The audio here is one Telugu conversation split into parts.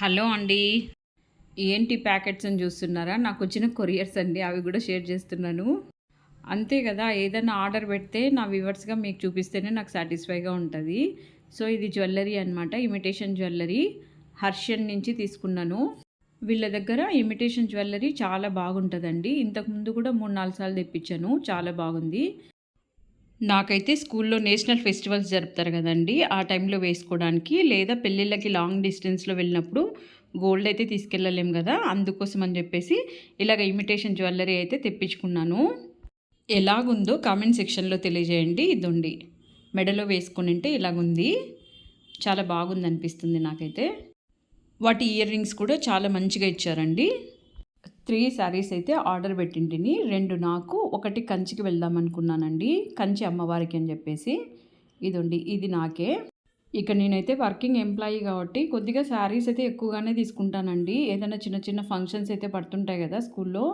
హలో అండి. ఏంటి ప్యాకెట్స్ అని చూస్తున్నారా? నాకు వచ్చిన కొరియర్స్ అండి అవి కూడా షేర్ చేస్తున్నాను. అంతే కదా ఏదైనా ఆర్డర్ పెడితే నా వ్యూవర్స్గా మీకు చూపిస్తేనే నాకు సాటిస్ఫైగా ఉంటుంది. సో ఇది జ్యువెలరీ అనమాట ఇమిటేషన్ జ్యువెలరీ. హర్షన్ నుంచి తీసుకున్నాను. వీళ్ళ దగ్గర ఇమిటేషన్ జ్యువెలరీ చాలా బాగుంటుందండి. ఇంతకుముందు కూడా మూడు నాలుగు సార్లు తెప్పించాను చాలా బాగుంది. నాకైతే స్కూల్లో నేషనల్ ఫెస్టివల్స్ జరుపుతారు కదండి. ఆ టైంలో వేసుకోవడానికి లేదా పెళ్ళిళ్ళకి లాంగ్ డిస్టెన్స్లో వెళ్ళినప్పుడు గోల్డ్ అయితే తీసుకెళ్ళలేం కదా. అందుకోసం అని చెప్పేసి ఇలాగ ఇమిటేషన్ జ్యువెలరీ అయితే తెప్పించుకున్నాను. ఎలాగుందో కామెంట్ సెక్షన్లో తెలియజేయండి. ఇదండి. మెడలో వేసుకునింటే ఇలాగుంది. చాలా బాగుంది అనిపిస్తుంది నాకైతే. వాటి ఇయర్ రింగ్స్ కూడా చాలా మంచిగా ఇచ్చారండి. త్రీ శారీస్ అయితే ఆర్డర్ పెట్టింటిని. రెండు నాకు ఒకటి కంచికి వెళ్దాం అనుకున్నానండి. కంచి అమ్మవారికి అని చెప్పేసి. ఇదండి ఇది నాకే. ఇక నేనైతే వర్కింగ్ ఎంప్లాయీ కాబట్టి కొద్దిగా శారీస్ అయితే ఎక్కువగానే తీసుకుంటానండి. ఏదైనా చిన్న చిన్న ఫంక్షన్స్ అయితే పడుతుంటాయి కదా స్కూల్లో.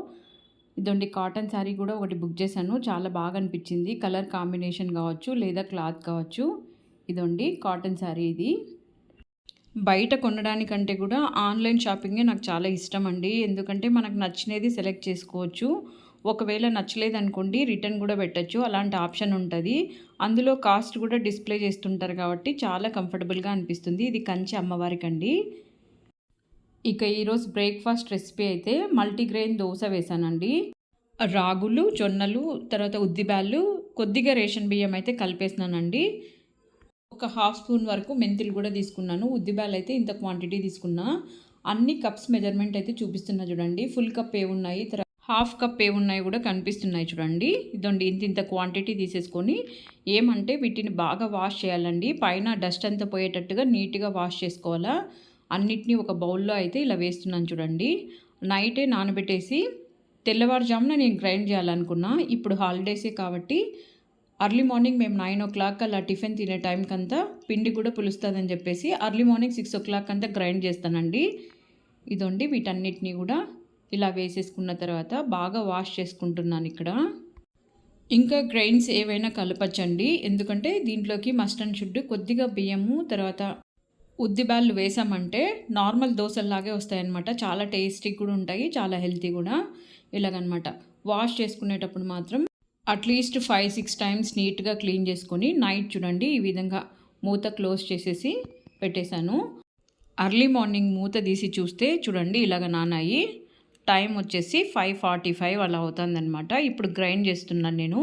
ఇదండి కాటన్ శారీ కూడా ఒకటి బుక్ చేశాను. చాలా బాగా అనిపించింది. కలర్ కాంబినేషన్ కావచ్చు లేదా క్లాత్ కావచ్చు. ఇదండి కాటన్ శారీ ఇది. బయట కొనడానికంటే కూడా ఆన్లైన్ షాపింగే నాకు చాలా ఇష్టం అండి ఎందుకంటే మనకు నచ్చినది సెలెక్ట్ చేసుకోవచ్చు. ఒకవేళ నచ్చలేదు అనుకోండి రిటర్న్ కూడా పెట్టచ్చు. అలాంటి ఆప్షన్ ఉంటుంది. అందులో కాస్ట్ కూడా డిస్ప్లే చేస్తుంటారు కాబట్టి చాలా కంఫర్టబుల్గా అనిపిస్తుంది. ఇది కంచి అమ్మవారికి అండి ఇక ఈరోజు బ్రేక్ఫాస్ట్ రెసిపీ అయితే మల్టీగ్రెయిన్ దోశ వేసానండి. రాగులు జొన్నలు తర్వాత ఉద్దిబ్యాళ్ళు కొద్దిగా రేషన్ బియ్యం అయితే కలిపేసినానండి. ఒక హాఫ్ స్పూన్ వరకు మెంతులు కూడా తీసుకున్నాను. ఉద్దిబ్యాలు అయితే ఇంత క్వాంటిటీ తీసుకున్నా. అన్ని కప్స్ మెజర్మెంట్ అయితే చూపిస్తున్నా చూడండి. ఫుల్ కప్ ఏ ఉన్నాయి. తర్వాత హాఫ్ కప్ ఏ ఉన్నాయి కూడా కనిపిస్తున్నాయి చూడండి. ఇదండి ఇంత ఇంత క్వాంటిటీ తీసేసుకొని ఏమంటే వీటిని బాగా వాష్ చేయాలండి. పైన డస్ట్ అంతా పోయేటట్టుగా నీట్గా వాష్ చేసుకోవాలా. అన్నిటినీ ఒక బౌల్లో అయితే ఇలా వేస్తున్నాను చూడండి. నైటే నానబెట్టేసి తెల్లవారుజామున నేను గ్రైండ్ చేయాలనుకున్నా. ఇప్పుడు హాలిడేసే కాబట్టి అర్లీ మార్నింగ్ మేము నైన్ ఓ క్లాక్ అలా టిఫిన్ తినే టైంకి అంతా పిండి కూడా పులుస్తుందని చెప్పేసి early morning six o'clock అంతా గ్రైండ్ చేస్తానండి. ఇదండి వీటన్నిటిని కూడా ఇలా వేసేసుకున్న తర్వాత బాగా వాష్ చేసుకుంటున్నాను ఇక్కడ. ఇంకా గ్రైన్స్ ఏవైనా కలపచ్చండి. ఎందుకంటే దీంట్లోకి మస్టర్డ్ షుడ్ కొద్దిగా బియ్యము తర్వాత ఉద్దిబ్యాళ్ళు వేసామంటే నార్మల్ దోశల్లాగే వస్తాయన్నమాట. చాలా టేస్టీ కూడా ఉంటాయి చాలా హెల్తీ కూడా ఇలాగనమాట వాష్ చేసుకునేటప్పుడు మాత్రం at least five six times నీట్గా క్లీన్ చేసుకొని నైట్ చూడండి ఈ విధంగా మూత క్లోజ్ చేసేసి పెట్టేశాను. అర్లీ మార్నింగ్ మూత తీసి చూస్తే చూడండి ఇలాగ నానాయి. టైం వచ్చేసి ఫైవ్ ఫార్టీ ఫైవ్ అలా అవుతుందన్నమాట. ఇప్పుడు గ్రైండ్ చేస్తున్నాను నేను.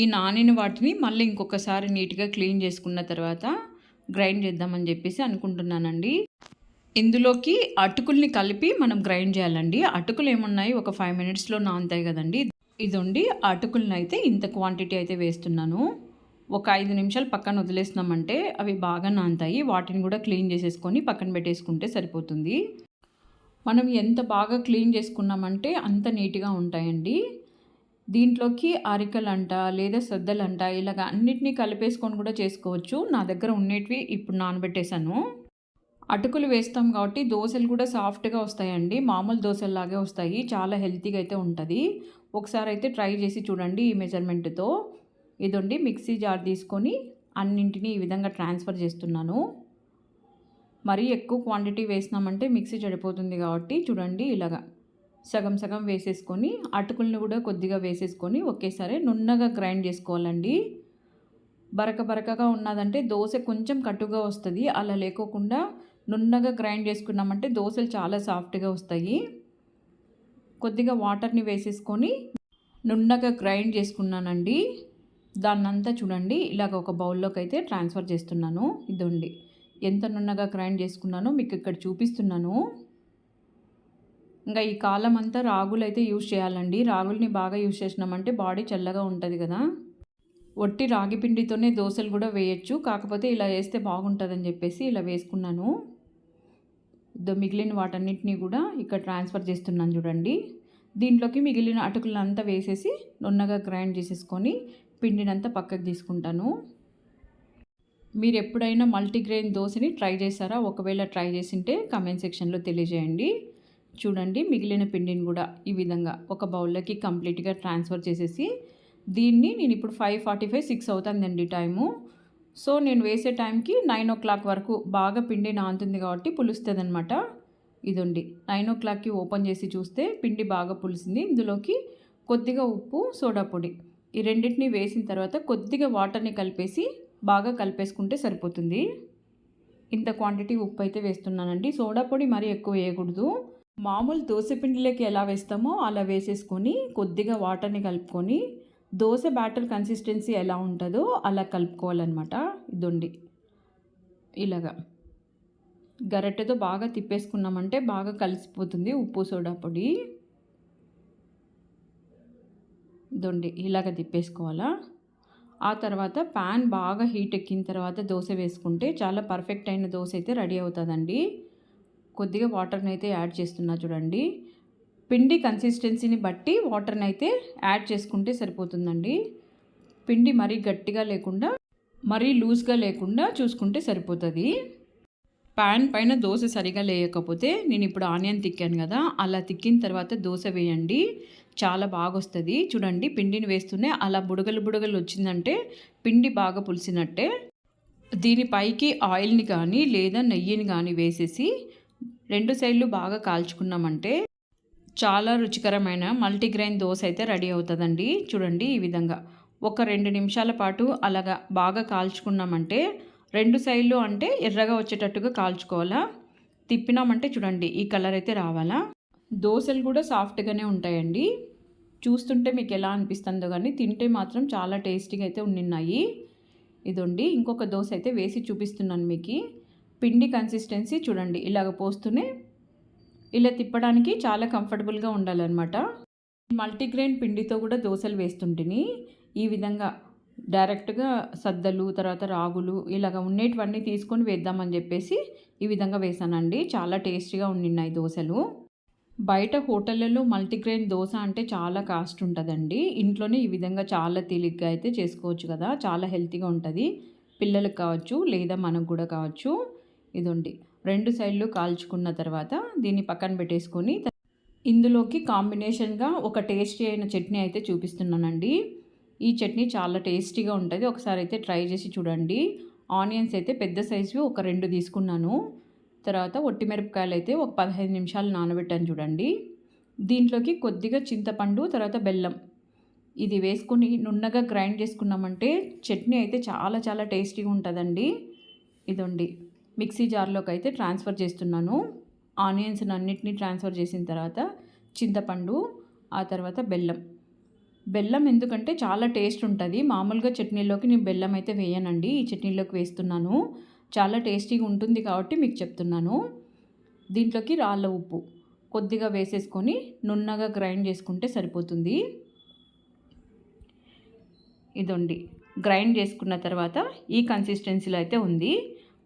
ఈ నానిన వాటిని మళ్ళీ ఇంకొకసారి నీట్గా క్లీన్ చేసుకున్న తర్వాత గ్రైండ్ చేద్దామని చెప్పేసి అనుకుంటున్నానండి. ఇందులోకి అటుకుల్ని కలిపి మనం గ్రైండ్ చేయాలండి. అటుకులు ఏమున్నాయి? ఒక ఫైవ్ మినిట్స్లో నానుతాయి కదండి. ఇదండి అటుకులను అయితే ఇంత క్వాంటిటీ అయితే వేస్తున్నాను. ఒక ఐదు నిమిషాలు పక్కన వదిలేసినామంటే అవి బాగా నాంతాయి వాటిని కూడా క్లీన్ చేసేసుకొని పక్కన పెట్టేసుకుంటే సరిపోతుంది. మనం ఎంత బాగా క్లీన్ చేసుకున్నామంటే అంత నీట్గా ఉంటాయండి. దీంట్లోకి అరికలంట లేదా సద్దలంట ఇలాగ అన్నిటినీ కలిపేసుకొని కూడా చేసుకోవచ్చు. నా దగ్గర ఉండేటివి ఇప్పుడు నానబెట్టేశాను. అటుకులు వేస్తాం కాబట్టి దోశలు కూడా సాఫ్ట్గా వస్తాయండి. మామూలు దోశల్లాగే వస్తాయి. చాలా హెల్తీగా అయితే ఉంటుంది. ఒకసారి అయితే ట్రై చేసి చూడండి ఈ మెజర్మెంట్తో. ఇదండి మిక్సీ జార్ తీసుకొని అన్నింటినీ ఈ విధంగా ట్రాన్స్ఫర్ చేస్తున్నాను. మరీ ఎక్కువ క్వాంటిటీ వేసినామంటే మిక్సీ చెడిపోతుంది కాబట్టి చూడండి ఇలాగా సగం సగం వేసేసుకొని అటుకులను కూడా కొద్దిగా వేసేసుకొని ఒకేసారి నున్నగా గ్రైండ్ చేసుకోవాలండి. బరక బరకగా ఉన్నదంటే దోశ కొంచెం కట్టుగా వస్తుంది. అలా లేకోకుండా నున్నగా గ్రైండ్ చేసుకున్నామంటే దోశలు చాలా సాఫ్ట్గా వస్తాయి. కొద్దిగా వాటర్ని వేసేసుకొని నున్నగా గ్రైండ్ చేసుకున్నానండి. దాన్నంతా చూడండి ఇలాగ ఒక బౌల్లోకి అయితే ట్రాన్స్ఫర్ చేస్తున్నాను. ఇదండి. ఎంత నున్నగా గ్రైండ్ చేసుకున్నానో మీకు ఇక్కడ చూపిస్తున్నాను. ఇంకా ఈ కాలం అంతా రాగులు అయితే యూజ్ చేయాలండి. రాగుల్ని బాగా యూజ్ చేసినామంటే బాడీ చల్లగా ఉంటుంది కదా. ఒట్టి రాగి పిండితోనే దోశలు కూడా వేయచ్చు. కాకపోతే ఇలా వేస్తే బాగుంటుందని చెప్పేసి ఇలా వేసుకున్నాను. మిగిలిన వాటన్నిటిని కూడా ఇక్కడ ట్రాన్స్ఫర్ చేస్తున్నాను చూడండి. దీంట్లోకి మిగిలిన అటుకులంతా వేసేసి నున్నగా గ్రైండ్ చేసేసుకొని పిండినంతా పక్కకు తీసుకుంటాను. మీరు ఎప్పుడైనా మల్టీగ్రెయిన్ దోశని ట్రై చేశారా? ఒకవేళ ట్రై చేసింటే కమెంట్ సెక్షన్లో తెలియజేయండి. చూడండి మిగిలిన పిండిని కూడా ఈ విధంగా ఒక బౌల్లోకి కంప్లీట్గా ట్రాన్స్ఫర్ చేసేసి దీన్ని నేను ఇప్పుడు ఫైవ్ ఫార్టీ ఫైవ్ సిక్స్ అవుతుందండి టైము. సో నేను వేసే టైంకి నైన్ ఓ క్లాక్ వరకు బాగా పిండి నాంతుంది కాబట్టి పులుస్తుంది అనమాట ఇదండి. నైన్ ఓ క్లాక్కి ఓపెన్ చేసి చూస్తే పిండి బాగా పులిసింది. ఇందులోకి కొద్దిగా ఉప్పు సోడా పొడి ఈ రెండింటిని వేసిన తర్వాత కొద్దిగా వాటర్ని కలిపేసి బాగా కలిపేసుకుంటే సరిపోతుంది. ఇంత క్వాంటిటీ ఉప్పు అయితే వేస్తున్నానండి. సోడా పొడి మరీ ఎక్కువ వేయకూడదు. మామూలు దోశ పిండిలోకి ఎలా వేస్తామో అలా వేసేసుకొని కొద్దిగా వాటర్ని కలుపుకొని దోశ బ్యాటర్ కన్సిస్టెన్సీ ఎలా ఉంటుందో అలా కలుపుకోవాలన్నమాట. ఇదండి. ఇలాగా. గరెట్టెతో బాగా తిప్పేసుకున్నామంటే బాగా కలిసిపోతుంది ఉప్పు సోడా పొడి. దొండి ఇలాగ తిప్పేసుకోవాలా. ఆ తర్వాత ప్యాన్ బాగా హీట్ ఎక్కిన తర్వాత దోశ వేసుకుంటే చాలా పర్ఫెక్ట్ అయిన దోశ అయితే రెడీ అవుతుందండి. కొద్దిగా వాటర్ని అయితే యాడ్ చేస్తున్నా చూడండి. పిండి కన్సిస్టెన్సీని బట్టి వాటర్ని అయితే యాడ్ చేసుకుంటే సరిపోతుందండి. పిండి మరీ గట్టిగా లేకుండా మరీ లూజ్గా లేకుండా చూసుకుంటే సరిపోతుంది. ప్యాన్ పైన దోశ సరిగా లేయకపోతే నేను ఇప్పుడు ఆనియన్ తిక్కాను కదా అలా తిక్కిన తర్వాత దోశ వేయండి. చాలా బాగా వస్తుంది చూడండి పిండిని వేస్తూనే అలా బుడగలు బుడగలు వచ్చిందంటే పిండి బాగా పులిసినట్టే. దీనిపైకి ఆయిల్ని కానీ లేదా నెయ్యిని కానీ వేసేసి రెండు సైడ్లు బాగా కాల్చుకున్నామంటే చాలా రుచికరమైన మల్టీగ్రెయిన్ దోశ అయితే రెడీ అవుతుందండి. చూడండి ఈ విధంగా. ఒక రెండు నిమిషాల పాటు అలాగా బాగా కాల్చుకున్నామంటే రెండు సైడ్లు అంటే ఎర్రగా వచ్చేటట్టుగా కాల్చుకోవాలా? తిప్పినామంటే చూడండి ఈ కలర్ అయితే రావాలా? దోశలు కూడా సాఫ్ట్గానే ఉంటాయండి. చూస్తుంటే మీకు ఎలా అనిపిస్తుందో కానీ తింటే మాత్రం చాలా టేస్టీగా అయితే ఉండిన్నాయి. ఇదండి ఇంకొక దోశ అయితే వేసి చూపిస్తున్నాను మీకు. పిండి కన్సిస్టెన్సీ చూడండి ఇలాగ పోస్తూనే ఇలా తిప్పడానికి చాలా కంఫర్టబుల్గా ఉండాలన్నమాట. మల్టీగ్రెయిన్ పిండితో కూడా దోశలు వేస్తుంటిని. ఈ విధంగా డైరెక్ట్గా సద్దలు తర్వాత రాగులు ఇలాగ ఉండేటివన్నీ తీసుకొని వేద్దామని చెప్పేసి ఈ విధంగా వేసానండి. చాలా టేస్టీగా ఉండినాయి దోశలు. బయట హోటళ్ళలో మల్టీగ్రెయిన్ దోశ అంటే చాలా కాస్ట్ ఉంటుందండి. ఇంట్లోనే ఈ విధంగా చాలా తేలిగ్గా అయితే చేసుకోవచ్చు కదా. చాలా హెల్తీగా ఉంటుంది. పిల్లలకు కావచ్చు లేదా మనకు కూడా కావచ్చు. ఇదండి. రెండు సైడ్లు కాల్చుకున్న తర్వాత దీన్ని పక్కన పెట్టేసుకొని ఇందులోకి కాంబినేషన్గా ఒక టేస్టీ అయిన చట్నీ అయితే చూపిస్తున్నానండి. ఈ చట్నీ చాలా టేస్టీగా ఉంటుంది. ఒకసారి అయితే ట్రై చేసి చూడండి. ఆనియన్స్ అయితే పెద్ద సైజువి ఒక రెండు తీసుకున్నాను. తర్వాత ఒట్టి మిరపకాయలు అయితే ఒక పదహైదు నిమిషాలు నానబెట్టాను చూడండి. దీంట్లోకి కొద్దిగా చింతపండు తర్వాత బెల్లం. ఇది వేసుకొని నున్నగా గ్రైండ్ చేసుకున్నామంటే చట్నీ అయితే చాలా చాలా టేస్టీగా ఉంటుందండి. ఇదండి. మిక్సీ జార్లోకి అయితే ట్రాన్స్ఫర్ చేస్తున్నాను. ఆనియన్స్ అన్నిటినీ ట్రాన్స్ఫర్ చేసిన తర్వాత చింతపండు ఆ తర్వాత బెల్లం. బెల్లం ఎందుకంటే చాలా టేస్ట్ ఉంటుంది. మామూలుగా చట్నీలోకి నేను బెల్లం అయితే వేయనండి. ఈ చట్నీలోకి వేస్తున్నాను. చాలా టేస్టీగా ఉంటుంది కాబట్టి మీకు చెప్తున్నాను. దీంట్లోకి రాళ్ళ ఉప్పు కొద్దిగా వేసేసుకొని నున్నగా గ్రైండ్ చేసుకుంటే సరిపోతుంది. ఇదండి. గ్రైండ్ చేసుకున్న తర్వాత ఈ కన్సిస్టెన్సీలో అయితే ఉంది.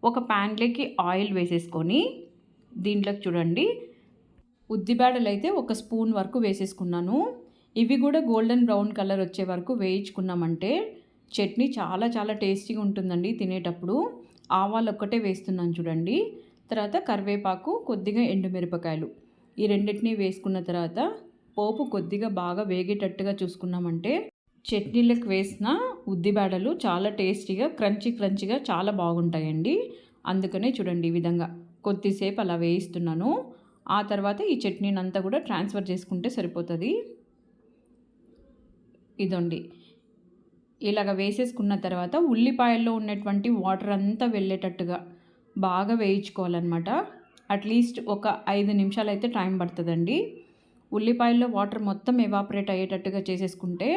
ఒక ప్యాన్లోకి ఆయిల్ వేసేసుకొని దీంట్లోకి చూడండి. ఉద్దిబేడలు అయితే ఒక స్పూన్ వరకు వేసేసుకున్నాను. ఇవి కూడా గోల్డెన్ బ్రౌన్ కలర్ వచ్చే వరకు వేయించుకున్నామంటే చట్నీ చాలా చాలా టేస్టీగా ఉంటుందండి తినేటప్పుడు. ఆవాలు ఒక్కటే వేస్తున్నాను చూడండి. తర్వాత కరివేపాకు కొద్దిగా ఎండుమిరపకాయలు. ఈ రెండింటినీ వేసుకున్న తర్వాత పోపు కొద్దిగా బాగా వేగేటట్టుగా చూసుకున్నామంటే చట్నీలకు వేసిన ఉద్దిబేడలు చాలా టేస్టీగా క్రంచీ క్రంచీగా చాలా బాగుంటాయండి. అందుకనే చూడండి ఈ విధంగా కొద్దిసేపు అలా వేయిస్తున్నాను. ఆ తర్వాత ఈ చట్నీని అంతా కూడా ట్రాన్స్ఫర్ చేసుకుంటే సరిపోతుంది. ఇదండి. ఇలాగ వేసేసుకున్న తర్వాత ఉల్లిపాయల్లో ఉన్నటువంటి వాటర్ అంతా వెళ్ళేటట్టుగా బాగా వేయించుకోవాలన్నమాట. అట్లీస్ట్ ఒక ఐదు నిమిషాలు అయితే టైం పడుతుందండి. ఉల్లిపాయల్లో వాటర్ మొత్తం ఎవాపరేట్ అయ్యేటట్టుగా చేసేసుకుంటే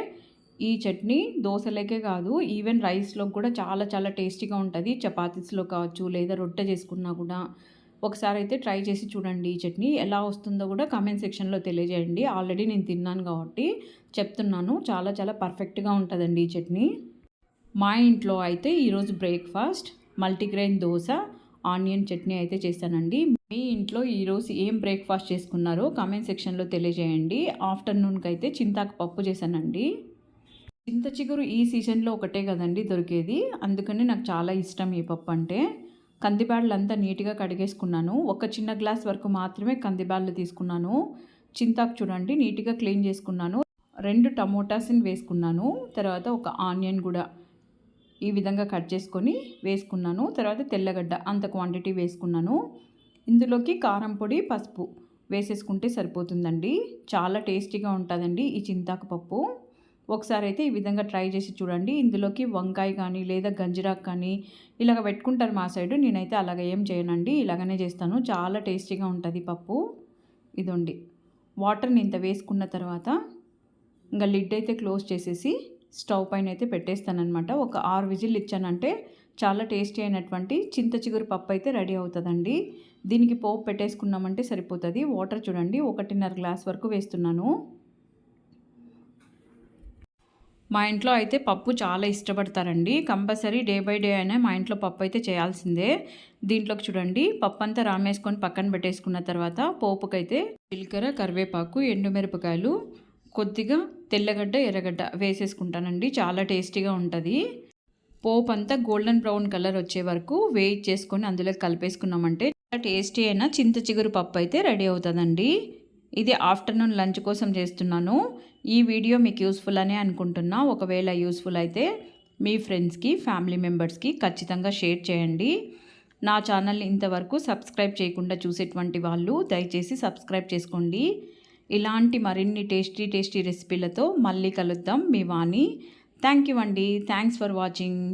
ఈ చట్నీ దోశలకే కాదు ఈవెన్ రైస్లో కూడా చాలా చాలా టేస్టీగా ఉంటుంది. చపాతీస్లో కావచ్చు లేదా రొట్టె చేసుకున్నా కూడా ఒకసారి అయితే ట్రై చేసి చూడండి ఈ చట్నీ. ఎలా వస్తుందో కూడా కామెంట్ సెక్షన్లో తెలియజేయండి. ఆల్రెడీ నేను తిన్నాను కాబట్టి చెప్తున్నాను. చాలా చాలా పర్ఫెక్ట్గా ఉంటుందండి ఈ చట్నీ. మా ఇంట్లో అయితే ఈరోజు breakfast multigrain dosa onion chutney అయితే చేశానండి. మీ ఇంట్లో ఈరోజు ఏం బ్రేక్ఫాస్ట్ చేసుకున్నారో కామెంట్ సెక్షన్లో తెలియజేయండి. ఆఫ్టర్నూన్కి అయితే చింతాకు పప్పు చేశానండి. చింత చిగురు ఈ సీజన్లో ఒకటే కదండి దొరికేది. అందుకని నాకు చాలా ఇష్టం ఈ పప్పు అంటే. కందిబ్యాళ్ళు నీట్గా కడిగేసుకున్నాను. ఒక చిన్న గ్లాస్ వరకు మాత్రమే కందిబ్యాళ్ళు తీసుకున్నాను. చింతాకు చూడండి నీట్గా క్లీన్ చేసుకున్నాను. రెండు టమోటాస్ని వేసుకున్నాను. తర్వాత ఒక ఆనియన్ కూడా ఈ విధంగా కట్ చేసుకొని వేసుకున్నాను. తర్వాత తెల్లగడ్డ అంత క్వాంటిటీ వేసుకున్నాను. ఇందులోకి కారం పొడి పసుపు వేసేసుకుంటే సరిపోతుందండి. చాలా టేస్టీగా ఉంటుందండి ఈ చింతాకు పప్పు. ఒకసారి అయితే ఈ విధంగా ట్రై చేసి చూడండి. ఇందులోకి వంకాయ కానీ లేదా గంజిరాకు కానీ ఇలాగ పెట్టుకుంటారు మా సైడు. నేనైతే అలాగ ఏం చేయనండి. ఇలాగనే చేస్తాను. చాలా టేస్టీగా ఉంటుంది పప్పు. ఇదండి. వాటర్ని ఇంత వేసుకున్న తర్వాత ఇంకా లిడ్ అయితే క్లోజ్ చేసేసి స్టవ్ పైన అయితే పెట్టేస్తానమాట ఒక ఆరు విజిల్ ఇచ్చానంటే చాలా టేస్టీ అయినటువంటి చింత చిగురు పప్పు అయితే రెడీ అవుతుందండి. దీనికి పోపు పెట్టేసుకున్నామంటే సరిపోతుంది. వాటర్ చూడండి. ఒకటిన్నర గ్లాస్ వరకు వేస్తున్నాను. మా ఇంట్లో అయితే పప్పు చాలా ఇష్టపడతారండి. కంపల్సరీ డే బై డే అయినా మా ఇంట్లో పప్పు అయితే చేయాల్సిందే. దీంట్లోకి చూడండి. పప్పు అంతా రామేసుకొని పక్కన పెట్టేసుకున్న తర్వాత పోపుకైతే జీలకర్ర కరివేపాకు ఎండుమిరపకాయలు కొద్దిగా తెల్లగడ్డ ఎర్రగడ్డ వేసేసుకుంటానండి. చాలా టేస్టీగా ఉంటుంది. పోపు అంతా గోల్డెన్ బ్రౌన్ కలర్ వచ్చే వరకు వేయిట్ చేసుకొని అందులో కలిపేసుకున్నామంటే చాలా టేస్టీ అయిన చింత చిగురు పప్పు అయితే రెడీ అవుతుందండి. ఇది ఆఫ్టర్నూన్ లంచ్ కోసం చేస్తున్నాను. ఈ వీడియో మీకు యూస్ఫుల్ అనే అనుకుంటున్నా. ఒకవేళ యూస్ఫుల్ అయితే మీ ఫ్రెండ్స్కి ఫ్యామిలీ మెంబర్స్కి ఖచ్చితంగా షేర్ చేయండి. నా ఛానల్ ఇంతవరకు సబ్స్క్రైబ్ చేయకుండా చూసేటువంటి వాళ్ళు దయచేసి సబ్స్క్రైబ్ చేసుకోండి. ఇలాంటి మరిన్ని టేస్టీ టేస్టీ రెసిపీలతో మళ్ళీ కలుద్దాం మీ వాణి. థ్యాంక్ యూ అండి. Thanks for watching.